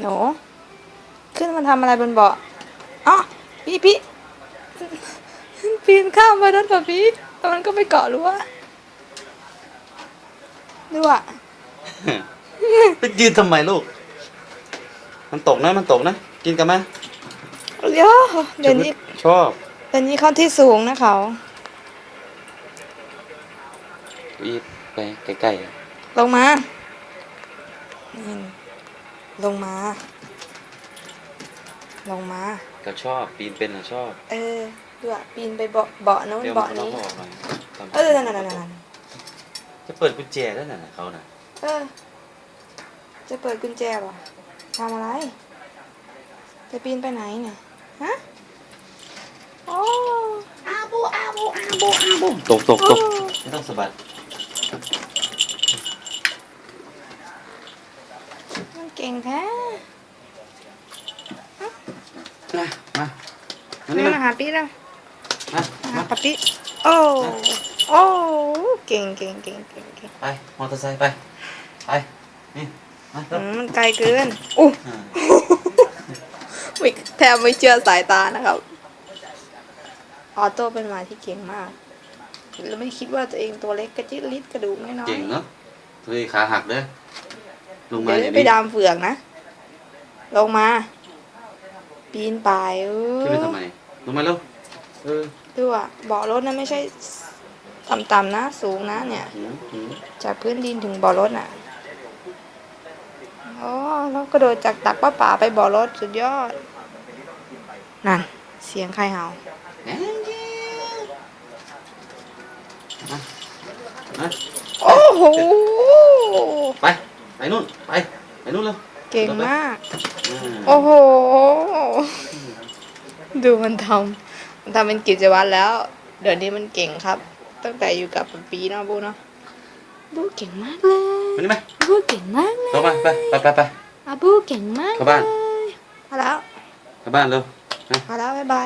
หนูขึ้นมาทำอะไรบนเบาะอ๋อพี่พี่ปีนข้ามไปรถป่ะพี่แต่มันก็ไปเกาะรั้วดูอะไปยืนทำไมลูก มันตกนะมันตกนะ กินกันไหมเดี๋ยวเดี๋ยวนี้ชอบเดี๋ยวนี้เขาที่สูงนะเขาอีทไปใกล้ๆอะลงมานี่ ลงมา ลงมาก็ชอบปีนเป็นอะชอบเออดูอะปีนไปเบาะเบาะนู้นเดี๋ยวเบาะน้องนี้บอกหน่อยทำเออนั่นนั่นนั่นนั่นจะเปิดกุญแจแล้วน่ะเขาน่ะเออ จะเปิดกุญแจเหรอทำอะไร จะปีนไปไหนเนี่ยฮะโอ้อาบูอาบูอาบูอาบูตกตกตกไม่ต้องสะบัด มันเก่งแท้มามามามานี่มามาหาปีแล้วมามาหามาปะปีโอ้โอ้เก่งเก่งเก่งเก่งเก่งไปมอเตอร์ไซค์ไปไปนี่มาเร็อืวมมันไกลเกินอู้อ่าไม่แทบไม่เชื่อสายตานะครับออโต้เป็นหมาที่เก่งมากแล้วไม่คิดว่าตัวเองตัวเล็กกระจิตลิดกระดูกน้อยๆ เก่งเนาะตัวนี้ขาหักเด้อ ลงมาเดี๋ยวอย่างไปนี้ดามเฟืองนะ ลงมา ปีนป่ายเอขึ้นไปอทำไม ลงมาเร็วเออดูอะเบาะรถนะไม่ใช่ต่ำๆนะ สูงนะเนี่ย หืมหืมจากพื้นดินถึงเบาะรถน่ะ อ๋อแล้วกระโดดจากตักป้าป่าไปเบาะรถสุดยอด นั่น เสียงใครเห่ามามาโอ้โห ไป ไปนู่น ไป ไปนู่นเร็ว เก่งมากอ่าโอ้โห ดูมันทำมันทำเป็นกิจวัตรแล้ว เดี๋ยวนี้มันเก่งครับ ตั้งแต่อยู่กับปีเนาะบูเนาะบูเก่งมากเลยมานี่ไหมบูเก่งมากเลยเข้ามาไปไปไปไปอาบูเก่งมากเข้าบ้านเลยมาแล้วเข้าบ้านเร็วมาแล้วบ๊ายบาย